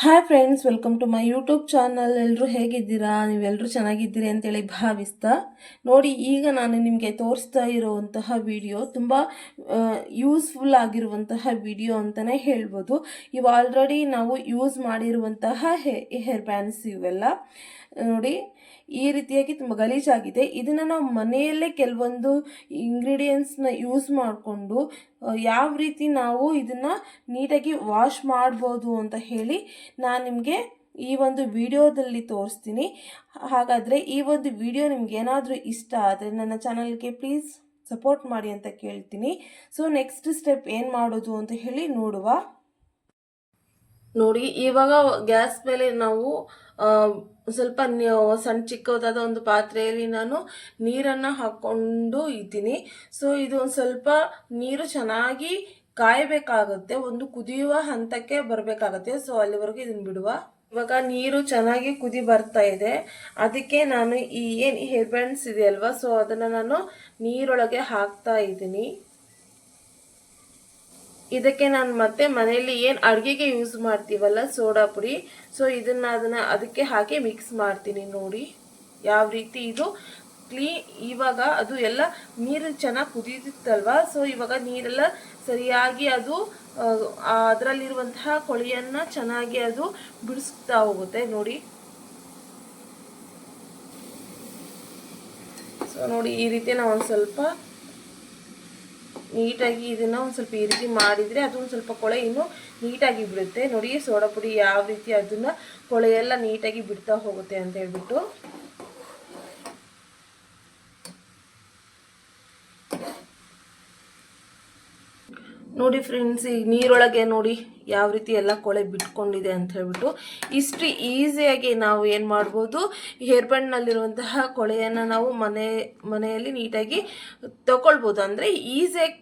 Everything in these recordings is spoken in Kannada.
Hi friends welcome to my YouTube channel ಎಲ್ಲರೂ ಹೇಗಿದ್ದೀರಾ? ನೀವೆಲ್ಲರೂ ಚೆನ್ನಾಗಿದ್ದೀರಿ ಅಂತೇಳಿ ಭಾವಿಸ್ತಾ. ನೋಡಿ, ಈಗ ನಾನು ನಿಮಗೆ ತೋರಿಸ್ತಾ ಇರುವಂತಹ ವಿಡಿಯೋ ತುಂಬ ಯೂಸ್ಫುಲ್ ಆಗಿರುವಂತಹ ವಿಡಿಯೋ ಅಂತಲೇ ಹೇಳ್ಬೋದು. ಇವು ಆಲ್ರೆಡಿ ನಾವು ಯೂಸ್ ಮಾಡಿರುವಂತಹ ಹೇ ಹೇರ್ ಬ್ಯಾಂಡ್ಸ್ ಇವೆಲ್ಲ. ನೋಡಿ ಈ ರೀತಿಯಾಗಿ ತುಂಬ ಗಲೀಜಾಗಿದೆ ಇದನ್ನು ನಾವು ಮನೆಯಲ್ಲೇ ಕೆಲವೊಂದು ಇಂಗ್ರೀಡಿಯೆಂಟ್ಸ್ನ ಯೂಸ್ ಮಾಡಿಕೊಂಡು ಯಾವ ರೀತಿ ನಾವು ಇದನ್ನು ನೀಟಾಗಿ ವಾಶ್ ಮಾಡ್ಬೋದು ಅಂತ ಹೇಳಿ ನಾನು ನಿಮಗೆ ಈ ಒಂದು ವಿಡಿಯೋದಲ್ಲಿ ತೋರಿಸ್ತೀನಿ. ಹಾಗಾದರೆ ಈ ಒಂದು ವಿಡಿಯೋ ನಿಮ್ಗೆ ಏನಾದರೂ ಇಷ್ಟ ಆದರೆ ನನ್ನ ಚಾನಲ್ಗೆ ಪ್ಲೀಸ್ ಸಪೋರ್ಟ್ ಮಾಡಿ ಅಂತ ಕೇಳ್ತೀನಿ. ಸೊ ನೆಕ್ಸ್ಟ್ ಸ್ಟೆಪ್ ಏನು ಮಾಡೋದು ಅಂತ ಹೇಳಿ ನೋಡುವ. ನೋಡಿ, ಇವಾಗ ಗ್ಯಾಸ್ ಮೇಲೆ ನಾವು ಸ್ವಲ್ಪ ಸಣ್ಣ ಚಿಕ್ಕದಾದ ಒಂದು ಪಾತ್ರೆಯಲ್ಲಿ ನಾನು ನೀರನ್ನು ಹಾಕ್ಕೊಂಡು ಇದ್ದೀನಿ. ಸೊ, ಇದು ಒಂದು ಸ್ವಲ್ಪ ನೀರು ಚೆನ್ನಾಗಿ ಕಾಯಬೇಕಾಗುತ್ತೆ, ಒಂದು ಕುದಿಯುವ ಹಂತಕ್ಕೆ ಬರಬೇಕಾಗತ್ತೆ. ಸೊ, ಅಲ್ಲಿವರೆಗೂ ಇದನ್ನು ಬಿಡುವ. ಇವಾಗ ನೀರು ಚೆನ್ನಾಗಿ ಕುದಿ ಬರ್ತಾ ಇದೆ. ಅದಕ್ಕೆ ನಾನು ಈ ಏನು ಹೇರ್ ಬ್ಯಾಂಡ್ಸ್ ಇದೆ ಅಲ್ವಾ ಸೊ ಅದನ್ನು ನಾನು ನೀರೊಳಗೆ ಹಾಕ್ತಾ ಇದ್ದೀನಿ. ಇದಕ್ಕೆ ನಾನು ಮತ್ತೆ ಮನೆಯಲ್ಲಿ ಏನು ಅಡುಗೆಗೆ ಯೂಸ್ ಮಾಡ್ತೀವಲ್ಲ ಸೋಡಾ ಪುಡಿ. ಸೊ ಇದನ್ನ ಅದನ್ನ ಅದಕ್ಕೆ ಹಾಕಿ ಮಿಕ್ಸ್ ಮಾಡ್ತೀನಿ ನೋಡಿ. ಯಾವ ರೀತಿ ಇದು ಕ್ಲೀ, ಇವಾಗ ಅದು ಎಲ್ಲ ನೀರು ಚೆನ್ನಾಗಿ ಕುದೀತಿತ್ತಲ್ವಾ ಸೊ ಇವಾಗ ನೀರೆಲ್ಲ ಸರಿಯಾಗಿ ಅದು ಅದರಲ್ಲಿರುವಂತಹ ಕೊಳೆಯನ್ನು ಚೆನ್ನಾಗಿ ಅದು ಬಿಡಿಸ್ತಾ ಹೋಗುತ್ತೆ ನೋಡಿ. ಸೊ ನೋಡಿ ಈ ರೀತಿ ನಾವು ಒಂದು ಸ್ವಲ್ಪ ನೀಟಾಗಿ ಇದನ್ನು ಒಂದು ಸ್ವಲ್ಪ ಈ ರೀತಿ ಮಾಡಿದರೆ ಅದು ಒಂದು ಸ್ವಲ್ಪ ಕೊಳೆ ಇನ್ನೂ ನೀಟಾಗಿ ಬಿಡುತ್ತೆ. ನೋಡಿ, ಸೋಡಾ ಪುಡಿ ಯಾವ ರೀತಿ ಅದನ್ನು ಕೊಳೆ ಎಲ್ಲ ನೀಟಾಗಿ ಬಿಡ್ತಾ ಹೋಗುತ್ತೆ ಅಂತ ಹೇಳ್ಬಿಟ್ಟು. ನೋಡಿ ಫ್ರೆಂಡ್ಸ್, ಈ ನೀರೊಳಗೆ ನೋಡಿ ಯಾವ ರೀತಿ ಎಲ್ಲ ಕೊಳೆ ಬಿಟ್ಕೊಂಡಿದೆ ಅಂತ ಹೇಳ್ಬಿಟ್ಟು. ಇಷ್ಟು ಈಸಿಯಾಗಿ ನಾವು ಏನು ಮಾಡ್ಬೋದು, ಹೇರ್ ಬ್ಯಾಂಡ್ನಲ್ಲಿರುವಂತಹ ಕೊಳೆಯನ್ನು ನಾವು ಮನೆ, ಮನೆಯಲ್ಲಿ ನೀಟಾಗಿ ತಗೊಳ್ಬೋದು ಅಂದರೆ ಈಸಿಯಾಗಿ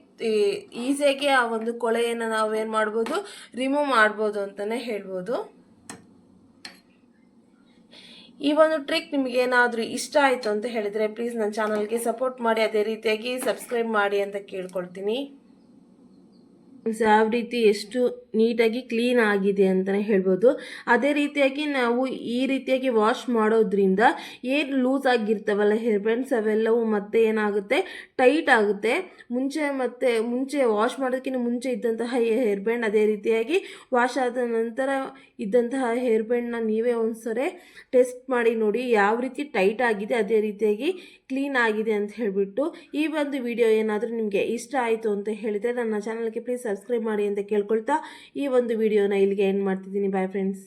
ಈಸಿಯಾಗಿ ಆ ಒಂದು ಕೊಳೆಯನ್ನು ನಾವು ಏನು ಮಾಡ್ಬೋದು? ರಿಮೂವ್ ಮಾಡ್ಬೋದು ಅಂತಲೇ ಹೇಳ್ಬೋದು. ಈ ಒಂದು ಟ್ರಿಕ್ ನಿಮಗೆ ಏನಾದರೂ ಇಷ್ಟ ಆಯಿತು ಅಂತ ಹೇಳಿದರೆ ಪ್ಲೀಸ್ ನನ್ನ ಚಾನಲ್ಗೆ ಸಪೋರ್ಟ್ ಮಾಡಿ, ಅದೇ ರೀತಿಯಾಗಿ ಸಬ್ಸ್ಕ್ರೈಬ್ ಮಾಡಿ ಅಂತ ಕೇಳ್ಕೊಳ್ತೀನಿ. ಯಾವ ರೀತಿ ಎಷ್ಟು ನೀಟಾಗಿ ಕ್ಲೀನ್ ಆಗಿದೆ ಅಂತಲೇ ಹೇಳ್ಬೋದು. ಅದೇ ರೀತಿಯಾಗಿ ನಾವು ಈ ರೀತಿಯಾಗಿ ವಾಶ್ ಮಾಡೋದ್ರಿಂದ ಏನು ಲೂಸ್ ಆಗಿರ್ತಾವಲ್ಲ ಹೇರ್ ಬ್ಯಾಂಡ್ಸ್ ಅವೆಲ್ಲವೂ ಮತ್ತೆ ಏನಾಗುತ್ತೆ? ಟೈಟ್ ಆಗುತ್ತೆ. ಮುಂಚೆ ಮತ್ತೆ ಮುಂಚೆ ವಾಶ್ ಮಾಡೋದಕ್ಕಿಂತ ಮುಂಚೆ ಇದ್ದಂತಹ ಹೇರ್ ಬ್ಯಾಂಡ್ ಅದೇ ರೀತಿಯಾಗಿ ವಾಶ್ ಆದ ನಂತರ ಇದ್ದಂತಹ ಹೇರ್ ಬ್ಯಾಂಡ್ನ ನೀವೇ ಒಂದ್ಸರಿ ಟೆಸ್ಟ್ ಮಾಡಿ ನೋಡಿ ಯಾವ ರೀತಿ ಟೈಟ್ ಆಗಿದೆ, ಅದೇ ರೀತಿಯಾಗಿ ಕ್ಲೀನ್ ಆಗಿದೆ ಅಂತ ಹೇಳಿಬಿಟ್ಟು ಈ ಒಂದು ವಿಡಿಯೋ ಏನಾದರೂ ನಿಮಗೆ ಇಷ್ಟ ಆಯಿತು ಅಂತ ಹೇಳಿದರೆ ನನ್ನ ಚಾನಲ್ಗೆ ಪ್ಲೀಸ್ ಸಬ್ಸ್ಕ್ರೈಬ್ ಮಾಡಿ ಅಂತ ಕೇಳ್ಕೊಳ್ತಾ ಈ ಒಂದು ವಿಡಿಯೋನ ಇಲ್ಲಿಗೆ ಎಂಡ್ ಮಾಡ್ತಿದ್ದೀನಿ. Bye friends